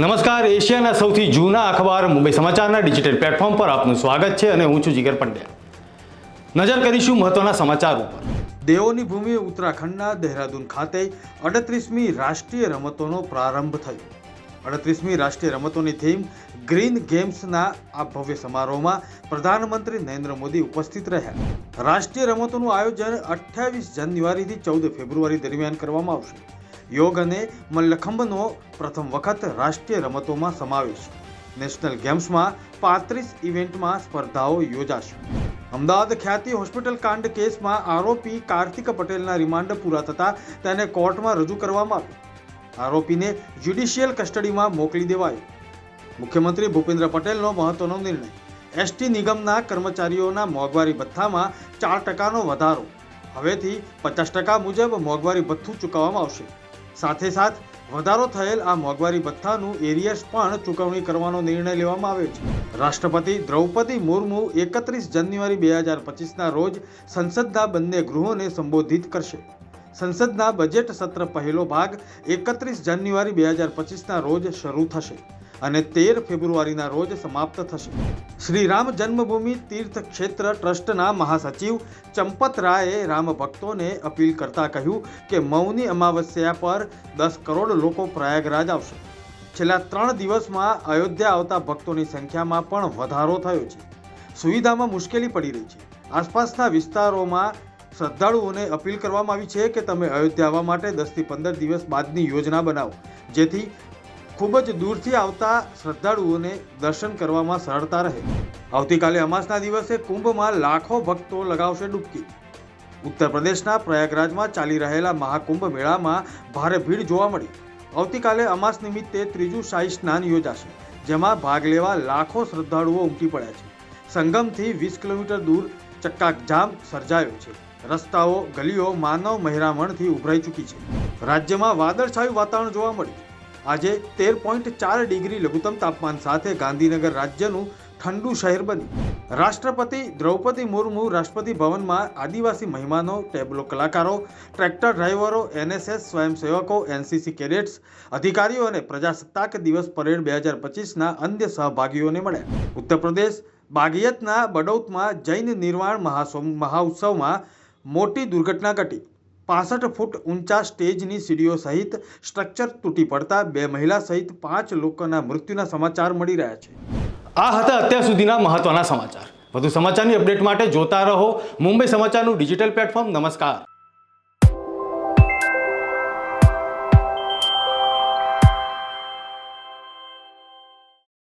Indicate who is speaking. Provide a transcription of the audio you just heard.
Speaker 1: નમસ્કાર, એશિયાના સૌથી જૂના અખબાર મુંબઈ સમાચારના ડિજિટલ પ્લેટફોર્મ પર આપનું સ્વાગત છે અને હું છું જીગર પંડ્યા. નજર કરીશું મહત્વના સમાચાર ઉપર.
Speaker 2: દેવોની ભૂમિ ઉત્તરાખંડના દહેરાદૂન ખાતે અડત્રીસમી રાષ્ટ્રીય રમતોનો પ્રારંભ થયો. અડત્રીસમી રાષ્ટ્રીય રમતોની થીમ ગ્રીન ગેમ્સના આ ભવ્ય સમારોહમાં પ્રધાનમંત્રી નરેન્દ્ર મોદી ઉપસ્થિત રહ્યા. રાષ્ટ્રીય રમતોનું આયોજન અઠ્યાવીસ જાન્યુઆરીથી ચૌદ ફેબ્રુઆરી દરમિયાન કરવામાં આવશે. યોગ અને મલ્લખંભનો પ્રથમ વખત રાષ્ટ્રીય રમતોમાં સમાવેશ. નેશનલ ગેમ્સમાં પાંત્રીસ ઇવેન્ટમાં સ્પર્ધાઓ યોજાશે. અમદાવાદ ખ્યાતિ હોસ્પિટલ કાંડ કેસમાં આરોપી કાર્તિક પટેલના રિમાન્ડ પૂરા થતાં તેને કોર્ટમાં રજૂ કરવામાં આવ્યો. આરોપીને જ્યુડિશિયલ કસ્ટડીમાં મોકલી દેવાયો. મુખ્યમંત્રી ભૂપેન્દ્ર પટેલનો મહત્વનો નિર્ણય. એસટી નિગમના કર્મચારીઓના મોંઘવારી ભથ્થામાં ચાર ટકાનો વધારો. હવેથી પચાસ ટકા મુજબ મોંઘવારી ભથ્થું ચૂકવવામાં આવશે. સાથે સાથ વધારો થયેલ આ મોંઘવારી ભથ્થાનું એરિયર્સ પણ ચૂકવણી કરવાનો નિર્ણય લેવામાં આવ્યો છે. રાષ્ટ્રપતિ દ્રૌપદી મુર્મુ એકત્રીસ જાન્યુઆરી બે હજાર પચીસના રોજ સંસદના બંને ગૃહોને સંબોધિત કરશે. સંસદના બજેટ સત્ર પહેલો ભાગ એકત્રીસ જાન્યુઆરી બે હજાર પચીસના રોજ શરૂ થશે. અને તેર ફેબ્રુઆરીના રોજ સમાપ્ત થશે. શ્રી રામ જન્મભૂમિ તીર્થ ક્ષેત્ર ટ્રસ્ટના મહાસચિવ ચંપત રાયે રામ ભક્તોને અપીલ કરતા કહ્યું કે મૌની અમાવસ્યા પર દસ કરોડ લોકો પ્રયાગરાજ આવશે. છેલ્લા ત્રણ દિવસમાં અયોધ્યા આવતા ભક્તોની સંખ્યામાં પણ વધારો થયો છે. સુવિધામાં મુશ્કેલી પડી રહી છે. આસપાસના વિસ્તારોમાં શ્રદ્ધાળુઓને અપીલ કરવામાં આવી છે કે તમે અયોધ્યા આવવા માટે દસથી પંદર દિવસ બાદની યોજના બનાવો. જેથી ખૂબ જ દૂરથી આવતા શ્રદ્ધાળુઓને દર્શન કરવામાં સરળતા રહે. આવતીકાલે અમાસના દિવસે કુંભમાં લાખો ભક્તો લગાવશે ડૂબકી. ઉત્તર પ્રદેશના પ્રયાગરાજમાં ચાલી રહેલા મહાકુંભ મેળામાં ભારે ભીડ જોવા મળી. આવતીકાલે અમાસ નિમિત્તે ત્રીજું શાહી સ્નાન યોજાશે, જેમાં ભાગ લેવા લાખો શ્રદ્ધાળુઓ ઉમટી પડ્યા છે. સંગમથી વીસ કિલોમીટર દૂર ચક્કાજામ સર્જાયો છે. રસ્તાઓ, ગલીઓ માનવ મહેરામણથી ઉભરાઈ ચૂકી છે. રાજ્યમાં વાદળછાયું વાતાવરણ જોવા મળ્યું. આજે તેર પોઈન્ટ ચાર ડિગ્રી લઘુત્તમ તાપમાન સાથે ગાંધીનગર રાજ્યનું ઠંડુ શહેર બન્યું. રાષ્ટ્રપતિ દ્રૌપદી મુર્મુ રાષ્ટ્રપતિ ભવનમાં આદિવાસી મહેમાનો, ટેબ્લો કલાકારો, ટ્રેક્ટર ડ્રાઈવરો, એનએસએસ સ્વયંસેવકો, એનસીસી કેડેટ્સ, અધિકારીઓ અને પ્રજાસત્તાક દિવસ પરેડ બે હજાર પચીસના અન્ય સહભાગીઓને મળ્યા. ઉત્તર પ્રદેશ બાગિયતના બડૌતમાં જૈન નિર્વાણ મહાસો મહાઉત્સવમાં મોટી દુર્ઘટના ઘટી. પાસઠ ફૂટ ઊંચા સ્ટેજની સીડીઓ સહિત સ્ટ્રક્ચર તૂટી પડતા બે મહિલા સહિત પાંચ લોકોના મૃત્યુના સમાચાર મળી રહ્યા છે.
Speaker 1: આ હતા અત્યાર સુધીના મહત્વના સમાચાર. વધુ સમાચારની અપડેટ માટે જોતા રહો મુંબઈ સમાચારનું ડિજિટલ પ્લેટફોર્મ. નમસ્કાર.